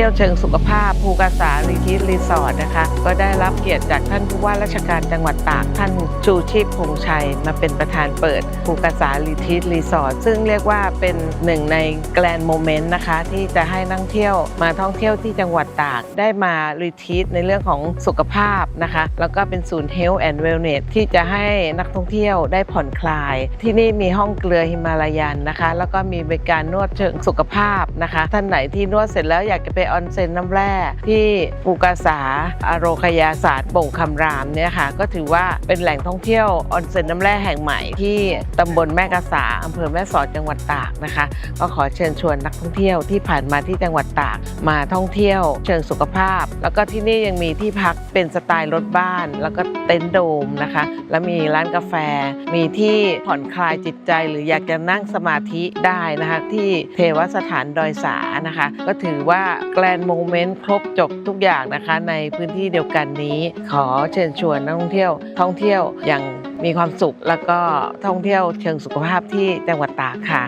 ที่ยวเชิงสุขภาพ ภูกาสารีทิสรีสอร์ทนะคะ ก็ได้รับเกียรติจากท่านผู้ว่าราชการจังหวัดตากท่านชูชีพพงษ์ชัย มาเป็นประธานเปิดภูกาสารีทิสรีสอร์ทซึ่งเรียกว่าเป็นหนึ่งในแกลนโมเมนต์นะคะ ที่จะให้นักท่องเที่ยวมาท่องเที่ยวที่จังหวัดตากได้มารีทิสในเรื่องของสุขภาพนะคะ แล้วก็เป็นศูนย์ Health and Wellness ที่จะให้นักท่องเที่ยวได้ผ่อนคลาย ที่นี่มีห้องเกลือฮิมาลายันนะคะ แล้วก็มีบริการนวดเชิงสุขภาพนะคะ ท่านไหนที่นวดเสร็จแล้วอยากจะไปออนเซ็นน้ำแร่ที่ภูกาสาอโรคยาศาสตร์โป่งคำรามเนี่ยค่ะก็ถือว่าเป็นแหล่งท่องเที่ยวออนเซ็นน้ำแร่แห่งใหม่ที่ตำบลแม่กาสาอำเภอแม่สอดจังหวัดตากนะคะ ก็ขอเชิญชวนนักท่องเที่ยวที่ผ่านมาที่จังหวัดตากมาท่องเที่ยว เชิงสุขภาพ แล้วก็ที่นี่ยังมีที่พักเป็นสไตล์รถบ้าน แล้วก็เต็นท์โดมนะคะ แล้วมีร้านกาแฟ มีที่ผ่อนคลายจิตใจ หรืออยากจะนั่งสมาธิได้นะคะ ที่เทวสถานดอยสานะคะ ก็ถือว่าแกลนโมเมนต์ครบจบทุกอย่างนะคะ ในพื้นที่เดียวกันนี้ ขอเชิญชวนนักท่องเที่ยว ท่องเที่ยวอย่างมีความสุข แล้วก็ท่องเที่ยวเชิงสุขภาพที่จังหวัดตากค่ะ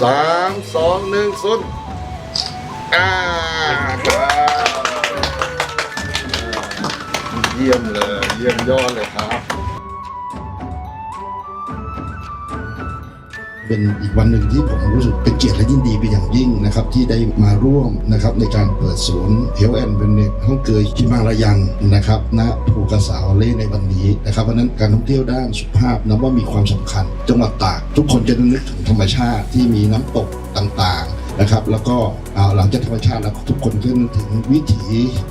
สามสองหนึ่งศูนย์อ่าครับเยี่ยมเลย เยี่ยมยอดเลยครับ เป็นอีกวันหนึ่งที่ผมรู้สึกเป็นเกียรติและยินดีเป็นอย่างยิ่งนะครับที่ได้มาร่วมนะครับในการเปิดศูนย์เฮลแอนด์เวเนห้องเกยคิมารายันนะครับณภูกระสาวเล่ในวันนี้นะครับเพราะนั้นการท่องเที่ยวด้านสุขภาพนับว่ามีความสำคัญ จังหวัดตาก ทุกคนจะนึกถึงธรรมชาติที่มีน้ำตกต่าง นะครับ แล้วก็หลังจากธรรมชาติแล้วทุกคนก็นึกถึงวิถี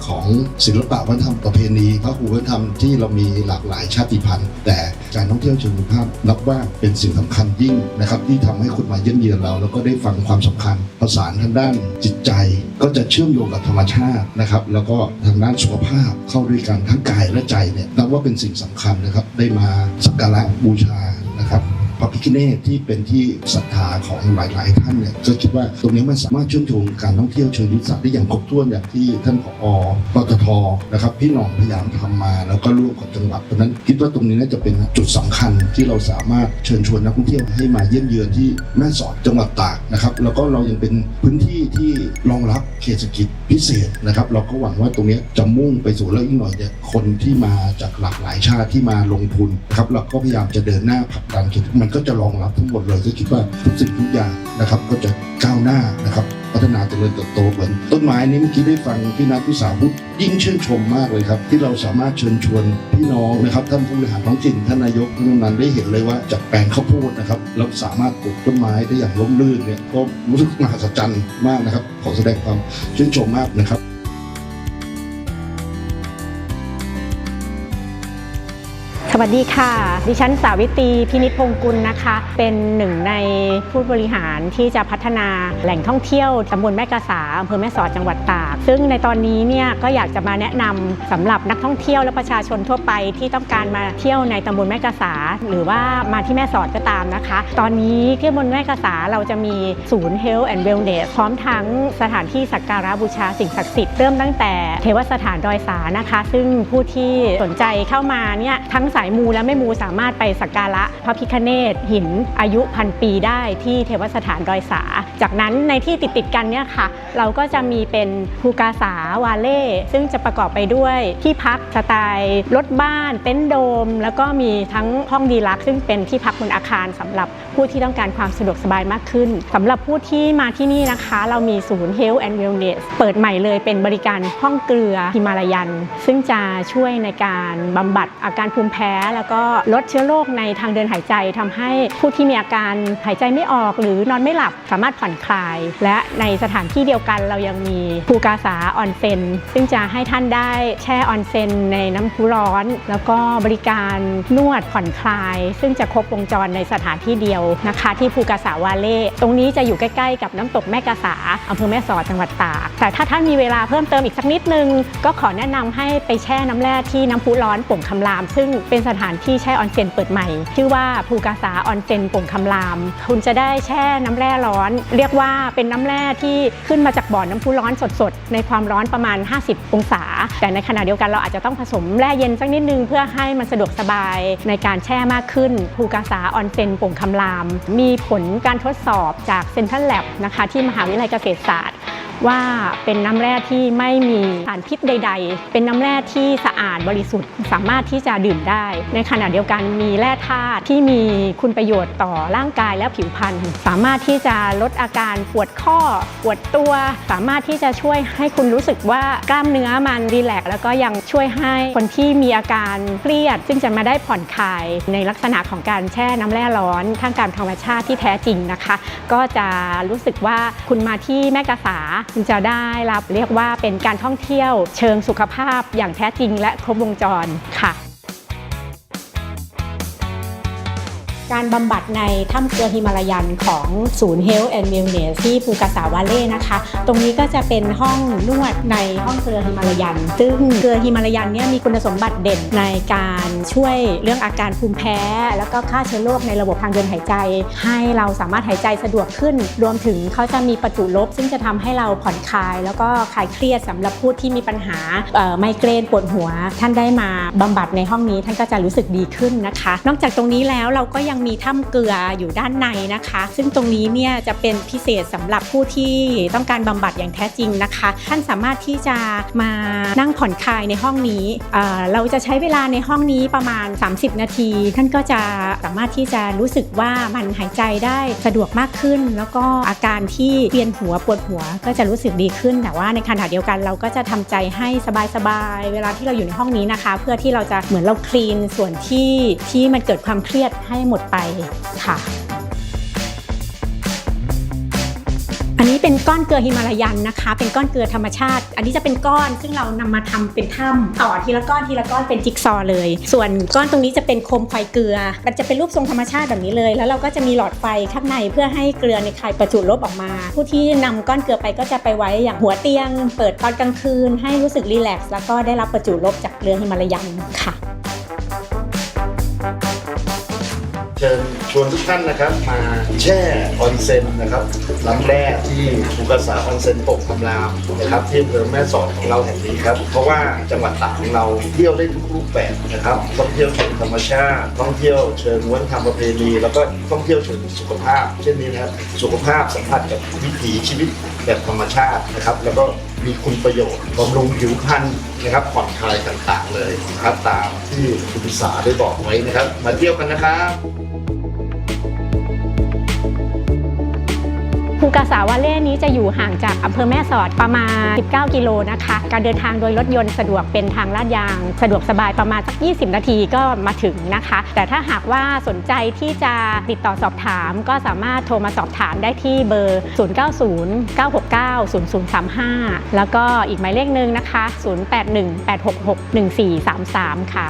ของศิลปะวัฒนธรรมประเพณีพระหูวัฒนธรรมที่เรามีหลากหลายชาติพันธุ์ แต่การท่องเที่ยวเชิงสุขภาพนับว่าเป็นสิ่งสำคัญยิ่งนะครับ ที่ทำให้คนมาเยี่ยมเยือนเรา แล้วก็ได้ฟังความสำคัญประสานทางด้านจิตใจ ก็จะเชื่อมโยงกับธรรมชาตินะครับ แล้วก็ทางด้านสุขภาพเข้าด้วยกันทั้งกายและใจเนี่ยนับว่าเป็นสิ่งสำคัญนะครับ ได้มาสักการะบูชานะครับ ระพิฆเนศที่เป็นที่ศรัทธาของหลาย ๆ ท่านเนี่ยก็คิดว่าตรงนี้มันสามารถเชื่อมโยงการท่องเที่ยวเชิงยุทธศาสตร์ได้อย่างครบถ้วนอย่างที่ท่านผอปตทนะครับพี่หน่องพยายามทำมา แล้วก็ร่วมกับจังหวัดเพราะนั้นคิดว่าตรงนี้น่าจะเป็นจุดสำคัญที่เราสามารถเชิญชวนนักท่องเที่ยวให้มาเยี่ยมเยือนที่แม่สอดจังหวัดตากนะครับแล้วก็เรายังเป็นพื้นที่ที่รองรับเขตเศรษฐกิจพิเศษนะครับเราก็หวังว่าตรงนี้จะมุ่งไปสู่แล้วอีกหน่อยเนี่ยคนที่มาจากหลากหลายชาติที่มาลงทุนนะครับเราก็พยายามจะเดินหน้าผลักดันเขตมันก็จะรองรับทั้งหมดเลยก็คิดว่าทุกสิ่งทุกอย่างนะครับ ก็จะก้าวหน้านะครับ พัฒนาเจริญเติบโตเหมือนต้นไม้นี้เมื่อกี้ได้ฟังพี่นัทพี่สาวพูดยิ่งชื่นชมมากเลยครับ ที่เราสามารถเชิญชวนพี่น้องนะครับท่านผู้บริหารท้องถิ่นท่านนายกท่านกำนันได้เห็นเลยว่าจากแปลงข้าวโพดนะครับเราสามารถปลูกต้นไม้ได้อย่างร่มรื่นเนี่ยก็รู้สึกมหัศจรรย์มากนะครับขอแสดงความชื่นชมมากนะครับ สวัสดีค่ะ ดิฉันสาวิตรีพินิจพงกุลนะคะ เป็นหนึ่งในผู้บริหารที่จะพัฒนาแหล่งท่องเที่ยวตำบลแม่กาสาอำเภอแม่สอดจังหวัดตาก ซึ่งในตอนนี้เนี่ยก็อยากจะมาแนะนำสำหรับนักท่องเที่ยวและประชาชนทั่วไปที่ต้องการมาเที่ยวในตำบลแม่กาสาหรือว่ามาที่แม่สอดก็ตามนะคะ ตอนนี้ที่บลแม่กาสาเราจะมีศูนย์ Health and Wellness พร้อมทั้งสถานที่สักการะบูชาสิ่งศักดิ์สิทธิ์เริ่มตั้งแต่เทวสถานดอยสานะคะ ซึ่งผู้ที่สนใจเข้ามาเนี่ยทั้งสายมูและไม่มูสามารถไปสักการะพระพิฆเนศหินอายุพันปีได้ที่เทวสถานดอยสา จากนั้นในที่ติดติดกันเนี่ยค่ะ เราก็จะมีเป็นภูกาสาวาเล่ซึ่งจะประกอบไปด้วยที่พักสไตล์รถบ้านเต็นท์โดม แล้วก็มีทั้งห้องดีลักซึ่งเป็นที่พักบนอาคารสำหรับผู้ที่ต้องการความสะดวกสบายมากขึ้นสำหรับผู้ที่มาที่นี่นะคะ เรามีศูนย์ Health and Wellness เปิดใหม่เลยเป็นบริการห้องเกลือฮิมาลายัน ซึ่งจะช่วยในการบำบัดอาการภูมิแพ้ แล้วก็ลดเชื้อโรคในทางเดินหายใจทำให้ผู้ที่มีอาการหายใจไม่ออก หรือนอนไม่หลับสามารถผ่อนคลาย และในสถานที่เดียวกันเรายังมีภูกาสาออนเซนซึ่งจะให้ท่านได้แช่ออนเซนในน้ำพุร้อน แล้วก็บริการนวดผ่อนคลาย ซึ่งจะครบวงจรในสถานที่เดียวนะคะ ที่ภูกาสาวาเล่ตรงนี้จะอยู่ใกล้ๆกับน้ำตกแม่กาสาอำเภอแม่สอดจังหวัดตากแต่ถ้าท่านมีเวลาเพิ่มเติมอีกสักนิดนึง ก็ขอแนะนำให้ไปแช่น้ำแร่ที่น้ำพุร้อนป่งคำราม ซึ่งเป็นสถานที่แช่ออนเซนเปิดใหม่ ชื่อว่าภูกาสาออนเซนป่งคำราม คุณจะได้แช่น้ำแร่ร้อน เรียกว่าเป็นน้ำแร่ที่ขึ้นมาจากบ่อน้ำพุร้อนสดๆในความร้อนประมาณ 50 องศา แต่ในขณะเดียวกันเราอาจจะต้องผสมแร่เย็นสักนิดนึง เพื่อให้มันสะดวกสบายในการแช่มากขึ้นภูกาสาออนเซนโป่งคำราม มีผลการทดสอบจากเซ็นทรัลแลบนะคะที่มหาวิทยาลัยเกษตรศาสตร์ ว่าเป็นน้ำแร่ที่ไม่มีสารพิษใด ๆ เป็นน้ำแร่ที่สะอาดบริสุทธิ์สามารถที่จะดื่มได้ ในขณะเดียวกันมีแร่ธาตุที่มีคุณประโยชน์ต่อร่างกายและผิวพรรณสามารถที่จะลดอาการปวดข้อ ปวดตัว สามารถที่จะช่วยให้คุณรู้สึกว่ากล้ามเนื้อมันรีแลกแล้วก็ยังช่วยให้คนที่มีอาการเครียด ซึ่งจะมาได้ผ่อนคลายในลักษณะของการแช่น้ำแร่ร้อนทามกางธรรมชาติที่แท้จริงนะคะ ก็จะรู้สึกว่าคุณมาที่แม่กาสาคุณจะได้รับเรียกว่าเป็นการท่องเที่ยวเชิงสุขภาพอย่างแท้จริงและครบวงจรค่ะ การบำบัดในถ้ำเกลือฮิมาลายันของศูนย์ Health and Wellness ที่ภูกาสาวาเล่นะคะ ตรงนี้ก็จะเป็นห้องนวดในห้องเกลือฮิมาลายัน ซึ่งเกลือฮิมาลายันเนี่ยมีคุณสมบัติเด่นในการช่วยเรื่องอาการภูมิแพ้ แล้วก็ฆ่าเชื้อโรคในระบบทางเดินหายใจ ให้เราสามารถหายใจสะดวกขึ้น รวมถึงเขาจะมีประจุลบ ซึ่งจะทำให้เราผ่อนคลาย แล้วก็คลายเครียดสำหรับผู้ที่มีปัญหาไมเกรนปวดหัว ท่านได้มาบำบัดในห้องนี้ท่านก็จะรู้สึกดีขึ้นนะคะ นอกจากตรงนี้แล้วเราก็ยังังมีถ้ำเกลืออยู่ด้านในนะคะ ซึ่งตรงนี้เนี่ยจะเป็นพิเศษสำหรับผู้ที่ต้องการบำบัดอย่างแท้จริงนะคะ ท่านสามารถที่จะมานั่งผ่อนคลายในห้องนี้เเราจะใช้เวลาในห้องนี้ประมาณ 30 นาที ท่านก็จะสามารถที่จะรู้สึกว่ามันหายใจได้สะดวกมากขึ้น แล้วก็อาการที่เวียนหัวปวดหัวก็จะรู้สึกดีขึ้น แต่ว่าในขณะเดียวกันเราก็จะทำใจให้สบายๆเวลาที่เราอยู่ในห้องนี้นะคะ เพื่อที่เราจะเหมือนเราคลีนส่วนที่ที่มันเกิดความเครียดให้หมดไปค่ะ อันนี้เป็นก้อนเกลือฮิมาลายันนะคะ เป็นก้อนเกลือธรรมชาติ อันนี้จะเป็นก้อนซึ่งเรานำมาทำเป็นถ้ำต่อทีละก้อนทีละก้อนเป็นจิ๊กซอเลย ส่วนก้อนตรงนี้จะเป็นโคมไฟเกลือ มันจะเป็นรูปทรงธรรมชาติแบบนี้เลย แล้วเราก็จะมีหลอดไฟข้างในเพื่อให้เกลือในคายประจุลบออกมา ผู้ที่นำก้อนเกลือไปก็จะไปไว้อย่างหัวเตียง เปิดตอนกลางคืน ให้รู้สึกรีแลกซ์แล้วก็ได้รับประจุลบจากเกลือฮิมาลายันค่ะ ชิญชวนทุกท่านนะครับ มาแช่ออนเซ็นนะครับน้ำแร่ที่ภูกษาออนเซ็นปกคำรามนะครับที่อำเภอแม่สอดของเราแห่งนี้ครับ เพราะว่าจังหวัดตากของเราเที่ยวได้ทุกรูปแบบนะครับท่องเที่ยวเชิงธรรมชาติท่องเที่ยวเชิงวัฒนธรรมประเพณีแล้วก็ท่องเที่ยวเชิงสุขภาพ เช่นนี้นะครับสุขภาพสัมผัสกับวิถีชีวิตแบบธรรมชาตินะครับ แล้วก็มีคุณประโยชน์บำรุงผิวพรรณนะครับผ่อนคลายต่างๆเลยนะครับตามที่คุณพิสาได้บอกไว้นะครับ มาเที่ยวกันนะครับ ภูกาสาวาเล่นี้จะอยู่ห่างจากอำเภอแม่สอดประมาณ 19 กิโลนะคะ การเดินทางโดยรถยนต์สะดวกเป็นทางลาดยาง สะดวกสบายประมาณสัก 20 นาทีก็มาถึงนะคะ แต่ถ้าหากว่าสนใจที่จะติดต่อสอบถาม ก็สามารถโทรมาสอบถามได้ที่เบอร์ 090-969-0035 แล้วก็อีกหมายเลขหนึ่งนะคะ 0818661433 ค่ะ